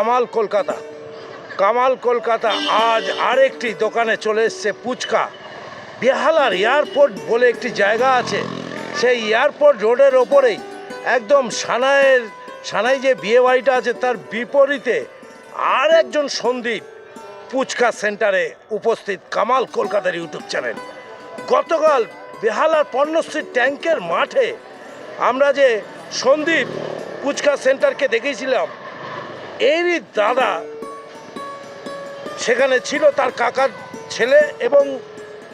কামাল কলকাতা। কামাল কলকাতা আজ আরেকটি দোকানে চলে এসছে পুচকা। বেহালার এয়ারপোর্ট বলে একটি জায়গা আছে। সেই এয়ারপোর্ট রোডের ওপরেই একদম সানাইয়ের, সানাই যে বিয়ে বাড়িটা আছে তার বিপরীতে আর একজন সন্দীপ পুচকা সেন্টারে উপস্থিত কামাল কলকাতার ইউটিউব চ্যানেল। গতকাল বেহালার পণ্যশ্রী ট্যাঙ্কের মাঠে আমরা যে সন্দীপ পুচকা সেন্টারকে দেখেছিলাম এরই দাদা সেখানে ছিল তার কাকার ছেলে এবং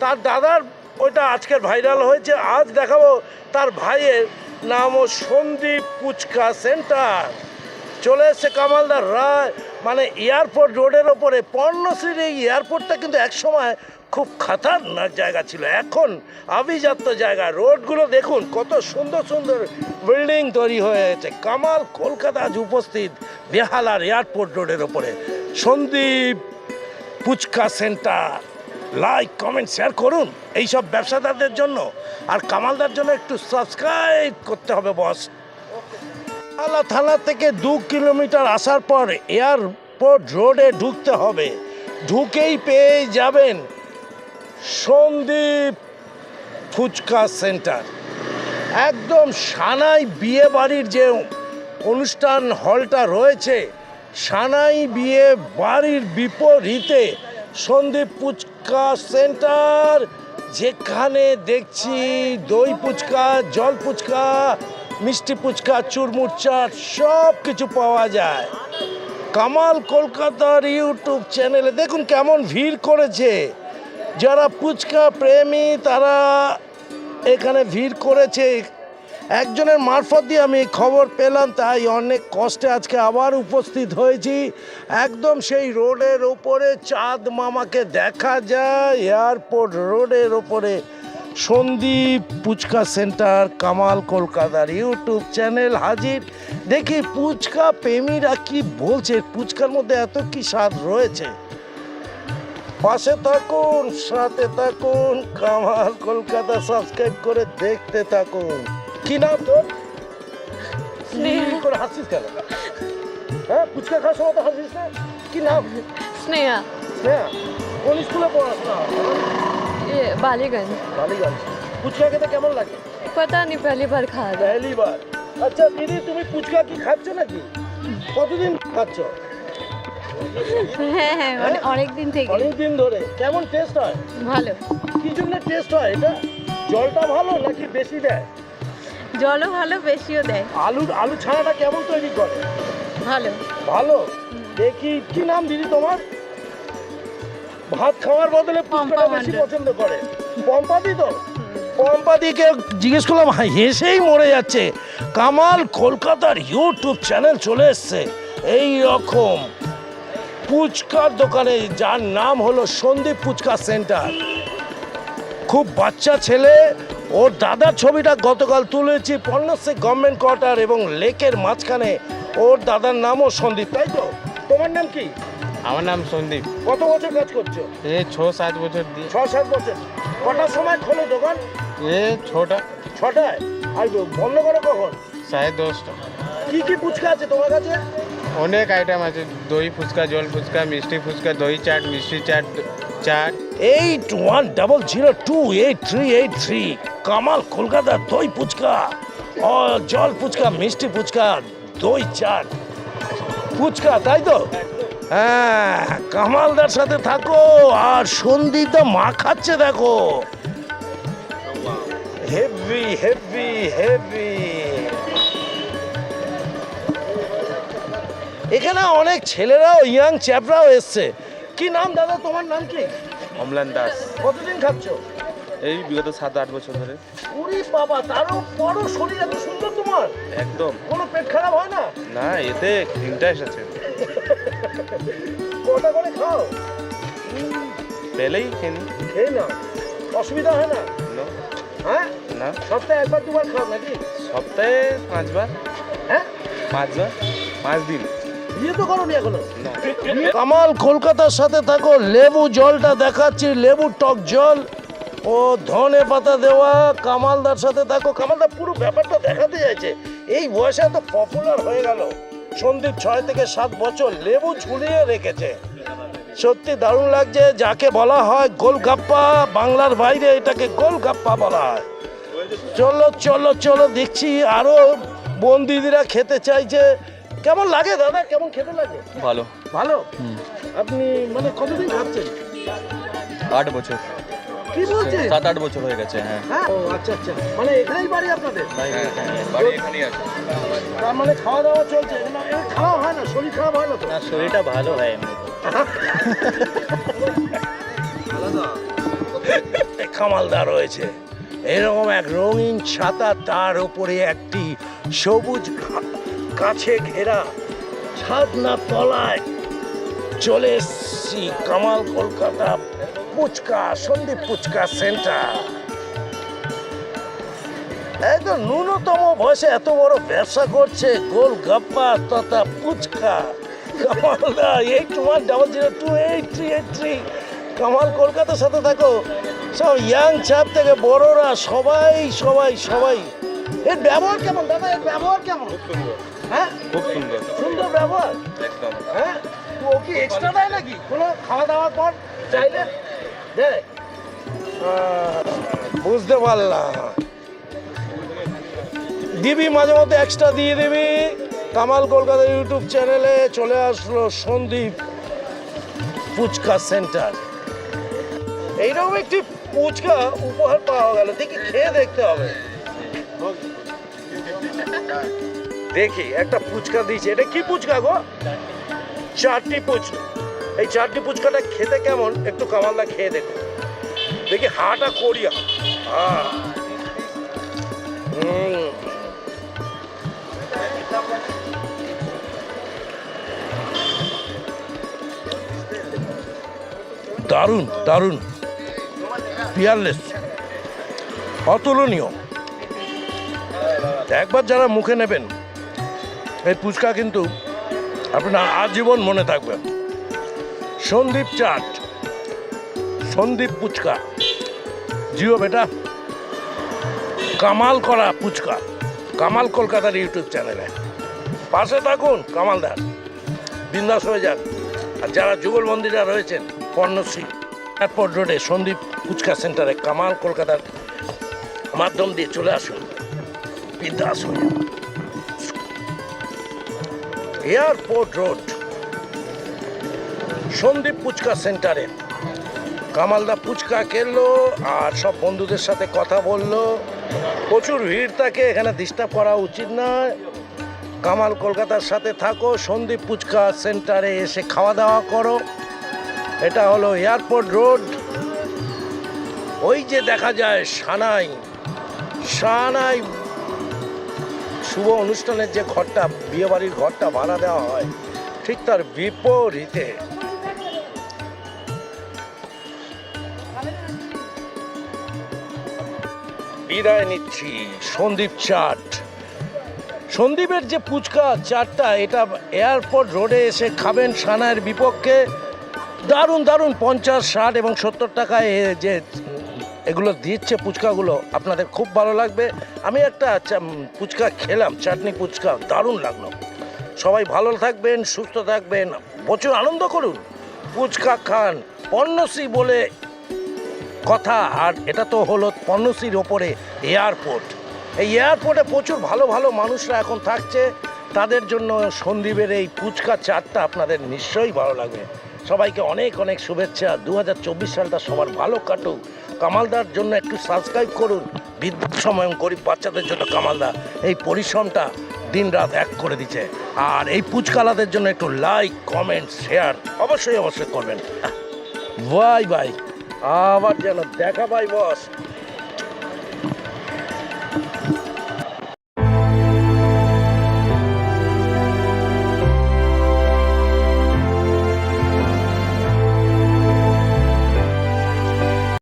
তার দাদার ওইটা আজকের ভাইরাল হয়েছে। আজ দেখাবো তার ভাইয়ের নামও সন্দীপ পুচকা সেন্টার চলে এসছে কামালদার রায় মানে এয়ারপোর্ট রোডের ওপরে। পর্ণশ্রীর এই এয়ারপোর্টটা কিন্তু একসময় খুব খাতারনাক জায়গা ছিল। এখন আভিজাত্য জায়গা। রোডগুলো দেখুন, কত সুন্দর সুন্দর বিল্ডিং তৈরি হয়েছে। কামাল, কলকাতা আজ উপস্থিত বেহালার এয়ারপোর্ট রোডের ওপরে। Sandeep puchka centre. Like comment share করুন এইসব ব্যবসাদারদের জন্য। আর কামালদার জন্য একটু সাবস্ক্রাইব করতে হবে বস আলা থানা থেকে দু কিলোমিটার আসার পর এয়ারপোর্ট রোডে ঢুকতে হবে। ঢুকেই পেয়ে যাবেন। সন্দীপ ফুচকা সেন্টার। একদম সানাই বিয়ে বাড়ির যে অনুষ্ঠান হলটা রয়েছে, সানাই বিয়ে বাড়ির বিপরীতে সন্দীপ ফুচকা সেন্টার, যেখানে দেখছি দই ফুচকা, জল ফুচকা, মিষ্টি ফুচকা, চুরমুর চাট সব কিছু পাওয়া যায়। কামাল কলকাতার ইউটিউব চ্যানেলে দেখুন কেমন ভিড় করেছে। যারা ফুচকা প্রেমী, তারা এখানে ভিড় করেছে। একজনের মারফত দিয়ে আমি খবর পেলাম, তাই অনেক কষ্টে আজকে আবার উপস্থিত হয়েছি। একদম সেই রোডের ওপরে চাঁদ মামাকে দেখা যায়, এয়ারপোর্ট রোডের ওপরে। সন্দীপ পুচকা সেন্টার, কামাল কলকাতার ইউটিউব চ্যানেল হাজির। দেখি পুচকা প্রেমীরা কি বলছে পুচকার মধ্যে এত কি স্বাদ রয়েছে? পাশে থাকুন সাথে থাকুন কামাল কলকাতা সাবস্ক্রাইব করে দেখতে থাকুন। কি নাম তোর? করে হাসিস কেন? হ্যাঁ ফুচকা খাওয়ার সময় তো হাসিস না। কি নাম? স্নেহা। স্নেহা কোন স্কুলে পড়াশোনা বালিগঞ্জ। বালিগঞ্জ। ফুচকা খেতে কেমন লাগে? পতা নি পহলি বার খা পহলি বার। আচ্ছা দিদি তুমি ফুচকা কি খাচ্ছ নাকি? কতদিন খাচ্ছ? হ্যাঁ হ্যাঁ মানে অনেক দিন থেকে। অনেক দিন ধরে। কেমন টেস্ট হয়? ভালো। কি জন্য টেস্ট হয় এটা? জলটা ভালো নাকি বেশি দেয়? জলও ভালো বেশিও দেয়। আলু আলু ছানাটা কেমন তৈরি করে? ভালো। ভালো? দেখি কি নাম দিদি তোমার? ভাত খাওয়ার বদলে পম্পা ফুচকাটা বেশি পছন্দ করে। পম্পাদি তো? পম্পাদিকে জিজ্ঞেস করলাম হ্যাঁ, হেসেই মরে যাচ্ছে। কামাল কলকাতার ইউটিউব চ্যানেল চলে এসছে। এই রকম। ফুচকার দোকানে যার নাম হলো সন্দীপ ফুচকা সেন্টার। খুব বাচ্চা ছেলে ওর দাদার ছবিটা গতকাল তুলেছি পণ্যশ্রী গভর্নমেন্ট কোয়ার্টার এবং লেকের মাঝখানে। ওর দাদার নামও সন্দীপ তাই তো? তোমার নাম কি? আমার নাম সন্দীপ। কত বছর কাজ করছ? এ ছ সাত বছর দিয়ে। ছ সাত বছর। কটার সময় খোলো দোকান? এ ছোটা। ছটায়? আর বন্ধ করো কখন? সাড়ে দশটা। কি কি ফুচকা আছে তোমার কাছে? অনেক আইটেম আছে। দই ফুচকা, জল ফুচকা, মিষ্টি ফুচকা, দই চাট, মিষ্টি chaat chaat. Eight one double zero two eight three eight three. Kamal, Kolkata, দই ফুচকা ও জল ফুচকা, মিষ্টি ফুচকা, দই চাট। ফুচকা, তাই তো? হ্যাঁ কামালদার সাথে থাকো, আর সন্দীপদা মা খাচ্ছে দেখো। হেভি হেভি হেভি এখানে অনেক ছেলেরাও ইয়াং চ্যাপরাও এসছে। কি নাম দাদা তোমার নাম কি? অমলান দাস। কতদিন খাচ্ছ? এই বিগত সাত আট বছর ধরে। উরি বাবা তারও বড় শরীর এত সুন্দর তোমার। একদম। কোনো পেট খারাপ হয় না? না এতে ইন্টারেস্ট আছে কটা করে খাও? পেলেই খেনি খেয়ে নাও। অসুবিধা হয় না। হ্যাঁ? না। সপ্তাহে একবার দুবার খাও নাকি? সপ্তাহে পাঁচবার। হ্যাঁ? পাঁচবার? পাঁচ দিন। বিয়ে তো করো এখনও। কামাল কলকাতার সাথে থাকো লেবু জলটা দেখাচ্ছি লেবু টক জল ও ধনে পাতা দেওয়া কামালদার সাথে থাকো। কামালদা পুরো ব্যাপারটা দেখাতে চাইছে। এই বয়সে এত পপুলার হয়ে গেল। সন্দীপ ছয় থেকে সাত বছর লেবু ঝুলিয়ে রেখেছে। সত্যি দারুণ লাগছে যাকে বলা হয় গোলগাপ্পা বাংলার বাইরে এটাকে গোলগাপ্পা বলা হয়। চলো চলো চলো দেখছি আরও বন্দিদিরা খেতে চাইছে। কেমন লাগে দাদা? কেমন খেতে লাগে? ভালো। ভালো? আপনি মানে কতদিন খাচ্ছেন? আট বছর। কি বলছেন? সাত আট বছর হয়ে গেছে হ্যাঁ। হ্যাঁ ও আচ্ছা আচ্ছা। মানে এখানেই বাড়ি আপনাদের? বাড়ি এখানেই আছে। তার মানে খাওয়া দাওয়া চলছে খাওয়া হয় না? শরীর খারাপ হয় না তো? না শরীরটা ভালো হয় এমনি। কামালদার রয়েছে। এরকম এক রঙিন ছাতা তার উপরে একটি সবুজ কাছে ঘেরা ছাদ না তলায় চলে এসছি কামাল কলকাতা পুচকা, সন্দীপ পুচকা সেন্টার। একদম ন্যূনতম বয়সে এত বড় ব্যবসা করছে গোল গাপ্পা তথা puchka. কামালদা eight one double zero two eight three eight three Kamal কলকাতার সাথে থাকো। সব ইয়াং চাপ থেকে বড়রা, সবাই সবাই সবাই। এর ব্যবহার কেমন, দাদা? এর ব্যবহার কেমন? হ্যাঁ? খুব সুন্দর। সুন্দর ব্যবহার। একদম। হ্যাঁ? ও কি এক্সট্রা দেয় নাকি? কোনো খাওয়া দাওয়ার পর চাইলে দেয় বুঝতে পারলাম। দিবি মাঝে মধ্যে এক্সট্রা দিয়ে দিবি। কামাল কলকাতা ইউটিউব চ্যানেলে চলে আসলো সন্দীপ ফুচকা সেন্টার। এইরকম একটি ফুচকা উপহার পাওয়া গেল। দেখি খেয়ে দেখতে হবে। দেখি, একটা ফুচকা দিয়েছে। এটা কি ফুচকা গো? চারটি ফুচকা এই চারটি ফুচকাটা খেতে কেমন? একটু কামালদা খেয়ে দেখো। দেখি হাটা করিয়া। হ্যাঁ দারুণ দারুণ। পিয়ারলেস অতুলনীয়। একবার যারা মুখে নেবেন এই ফুচকা কিন্তু আপনার আজীবন মনে থাকবে। সন্দীপ চাট, সন্দীপ পুচকা জিও বেটা, কামাল করা পুচকা কামাল কলকাতার ইউটিউব চ্যানেলে। পাশে থাকুন কামালদার বিন্দাস হয়ে যান। আর যারা যুগলবন্দীরা রয়েছেন পর্ণশ্রী এয়ারপোর্ট রোডে সন্দীপ ফুচকা সেন্টারে কামাল কলকাতার মাধ্যম দিয়ে চলে আসুন। বিন্দাস হয়ে যান। এয়ারপোর্ট রোড, সন্দীপ পুচকা সেন্টারে। কামালদা পুচকা খেললো আর সব বন্ধুদের সাথে কথা বলল। প্রচুর ভিড় থাকে, এখানে ডিস্টার্ব করা উচিত নয়। কামাল কলকাতার সাথে থাকো, সন্দীপ পুচকা সেন্টারে এসে খাওয়া দাওয়া করো। এটা হলো এয়ারপোর্ট রোড। ওই যে দেখা যায় সানাই সানাই শুভ অনুষ্ঠানের যে ঘরটা, বিয়েবাড়ির ঘরটা ভাড়া দেওয়া হয়, ঠিক তার বিপরীতে। বিদায় নিচ্ছি, সন্দীপ চাট। সন্দীপের যে পুচকা চাটটা, এটা এয়ারপোর্ট রোডে এসে খাবেন সানায়ের বিপক্ষে। দারুণ দারুণ, পঞ্চাশ, ষাট এবং সত্তর টাকায় যে এগুলো দিচ্ছে পুচকাগুলো, আপনাদের খুব ভালো লাগবে। আমি একটা পুচকা খেলাম, চাটনি পুচকা, দারুণ লাগল। সবাই ভালো থাকবেন, সুস্থ থাকবেন, প্রচুর আনন্দ করুন। পুচকা খান, পণ্যশ্রী বলে কথা, আর এটা তো হলো পণ্যশ্রীর ওপরে এয়ারপোর্ট। এই এয়ারপোর্টে প্রচুর ভালো ভালো মানুষরা এখন থাকছে। তাদের জন্য সন্দীপের এই পুচকা চাটটা আপনাদের নিশ্চয়ই ভালো লাগবে। সবাইকে অনেক অনেক শুভেচ্ছা। দু হাজার চব্বিশ সালটা সবার ভালো কাটুক। কামালদার জন্য একটু সাবস্ক্রাইব করুন। বিদ্যুৎ সময় গরিব বাচ্চাদের জন্য কামালদা এই পরিশ্রমটা দিন রাত এক করে দিচ্ছে। আর এই পুচকালাদের জন্য একটু লাইক কমেন্ট শেয়ার অবশ্যই অবশ্যই করবেন। বাই বাই আবার যেন দেখা বাই বস